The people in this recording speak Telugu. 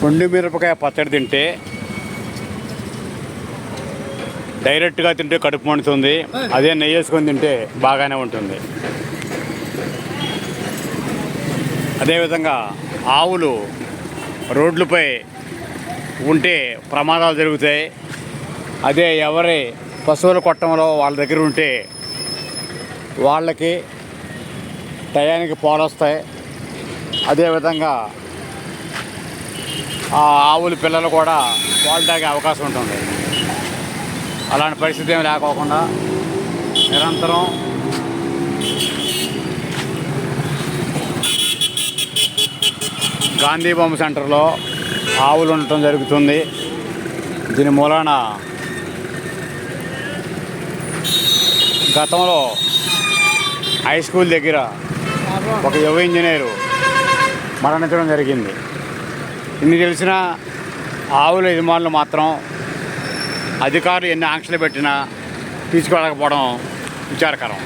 కొండి మిరపకాయ పచ్చడి తింటే డైరెక్ట్గా తింటే కడుపు మండుతుంది. అదే నెయ్యి వేసుకొని తింటే బాగానే ఉంటుంది. అదేవిధంగా ఆవులు రోడ్లపై ఉంటే ప్రమాదాలు జరుగుతాయి. అదే ఎవరి పశువుల కొట్టంలో వాళ్ళ దగ్గర ఉంటే వాళ్ళకి టయానికి పాలు వస్తాయి అదేవిధంగా ఆవుల పిల్లలు కూడా పాలు తాగే అవకాశం ఉంటుంది. అలాంటి పరిస్థితి ఏమి లేకోకుండా నిరంతరం గాంధీ బొమ్మ సెంటర్లో ఆవులు ఉండటం జరుగుతుంది. దీని మూలాన గతంలో హై స్కూల్ దగ్గర ఒక యువ ఇంజనీరు మరణించడం జరిగింది. ఇన్ని తెలిసిన ఆవుల యజమానులు మాత్రం అధికారులు ఎన్ని ఆంక్షలు పెట్టినా తీసుకెళ్ళకపోవడం విచారకరం.